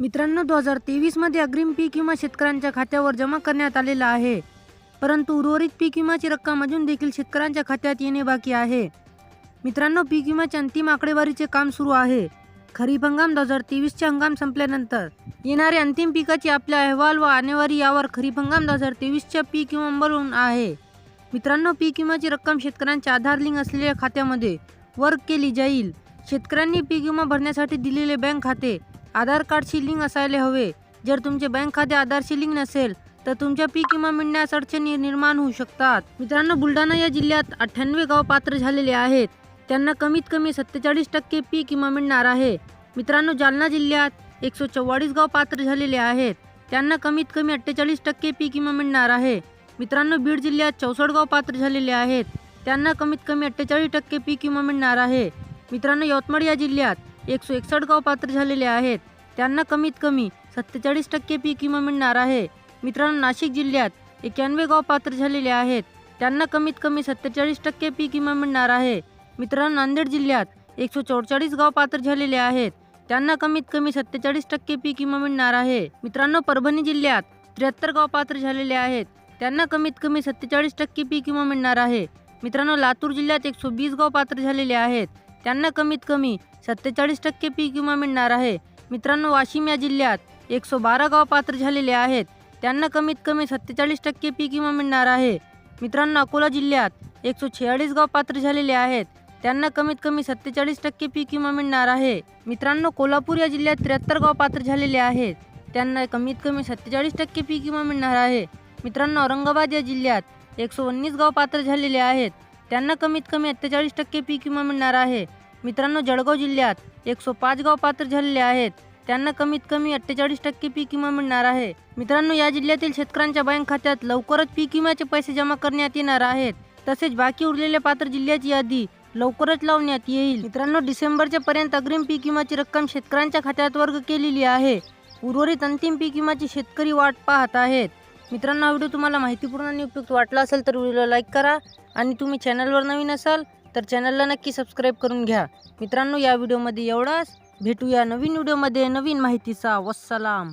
मित्रांनो दोन हजार तेवीसमध्ये अग्रिम पीक विमा शेतकऱ्यांच्या खात्यावर जमा करण्यात आलेला आहे. परंतु उर्वरित पीक विम्याची रक्कम अजून देखील शेतकऱ्यांच्या खात्यात येणे बाकी आहे. मित्रांनो पीक विम्याच्या अंतिम आकडेवारीचे काम सुरू आहे. खरीप हंगाम दोन हजार तेवीसचे हंगाम संपल्यानंतर येणारे अंतिम पिकाची आपल्या अहवाल व आणेवारी यावर खरीप हंगाम दोन हजार तेवीसच्या पीक विम्यावरून आहे. मित्रांनो पीक विम्याची रक्कम शेतकऱ्यांच्या आधार लिंक असलेल्या खात्यामध्ये वर्क केली जाईल. शेतकऱ्यांनी पीक विमा भरण्यासाठी दिलेले बँक खाते आधार कार्डशी लिंक असायला हवे. जर तुमचे बँक खाते आधारशी लिंक नसेल तर तुमच्या पीक विमा मिळण्यास अडचणी निर्माण होऊ शकतात. मित्रांनो बुलढाणा या जिल्ह्यात अठ्ठ्याण्णव गाव पात्र झालेले आहेत. त्यांना कमीत कमी सत्तेचाळीस टक्के पीक विमा मिळणार आहे. मित्रांनो जालना जिल्ह्यात एकशे चव्वाळीस गाव पात्र झालेले आहेत. त्यांना कमीत कमी अठ्ठेचाळीस टक्के पीक विमा मिळणार आहे. मित्रांनो बीड जिल्ह्यात चौसष्ट गाव पात्र झालेले आहेत. त्यांना कमीत कमी अठ्ठेचाळीस टक्के पीक विमा मिळणार आहे. मित्रांनो यवतमाळ या जिल्ह्यात एकशे एकसष्ट गाव पात्र झालेले आहेत. त्यांना कमीत कमी सत्तेचाळीस टक्के पीक विमा मिळणार आहे. मित्रांनो, नाशिक जिल्ह्यात एक्याण्णवे गाव पात्र झालेले कमीत कमी सत्तेचाळीस टक्के पीक विमा मिळणार आहे. मित्रांनो, नांदेड जिल्ह्यात एकशे चौवेचाळीस गाव पात्र त्यांना कमीत कमी सत्तेचाळीस टक्के पीक विमा मिळणार आहे. मित्रांनो, परभणी जिल्ह्यात त्र्याहत्तर गाव पात्र त्यांना कमीत कमी सत्तेचाळीस टक्के पीक विमा मिळणार आहे. मित्रांनो, लातूर जिल्ह्यात एकशे वीस गाव पात्र त्यांना कमीत कमी सत्तेचाळीस टक्के पीक विमा मिळणार आहे. मित्रांनो वाशिम या जिल्ह्यात एकशे बारा गाव पात्र झालेले आहेत. त्यांना कमीत कमी सत्तेचाळीस टक्के पीक विमा मिळणार आहे. मित्रांनो अकोला जिल्ह्यात एकशे छेचाळीस गाव पात्र झालेले आहेत. त्यांना कमीत कमी सत्तेचाळीस टक्के पीक विमा मिळणार आहे. मित्रांनो कोल्हापूर या जिल्ह्यात त्र्याहत्तर गाव पात्र झालेले आहेत. त्यांना कमीत कमी सत्तेचाळीस टक्के पीक विमा मिळणार आहे. मित्रांनो औरंगाबाद या जिल्ह्यात एकशे उन्नीस गाव पात्र झालेले आहेत. त्यांना कमीत कमी अठ्ठेचाळीस टक्के पीक विमा मिळणार आहे. मित्रांनो जळगाव जिल्ह्यात एकशे पाच गाव पात्र झालेले आहेत. त्यांना कमीत कमी अठ्ठेचाळीस टक्के पीक विमा मिळणार आहे. मित्रांनो या जिल्ह्यातील शेतकऱ्यांच्या बँक खात्यात लवकरच पीक विम्याचे पैसे जमा करण्यात येणार आहेत. तसेच बाकी उरलेल्या पात्र जिल्ह्याची यादी लवकरच लावण्यात येईल. मित्रांनो डिसेंबरच्या पर्यंत अग्रिम पीक विमाची रक्कम शेतकऱ्यांच्या खात्यात वर्ग केलेली आहे. उर्वरित अंतिम पीक विमाची शेतकरी वाट पाहत आहेत. मित्रांनो हा व्हिडिओ तुम्हाला माहितीपूर्ण आणि उपयुक्त वाटला असेल तर व्हिडिओला लाईक करा आणि तुम्ही चॅनलवर नवीन असाल तर चॅनलला नक्की सबस्क्राईब करून घ्या. मित्रांनो या व्हिडिओमध्ये एवढाच. भेटूया नवीन व्हिडिओमध्ये नवीन माहितीचा. वस्सलाम.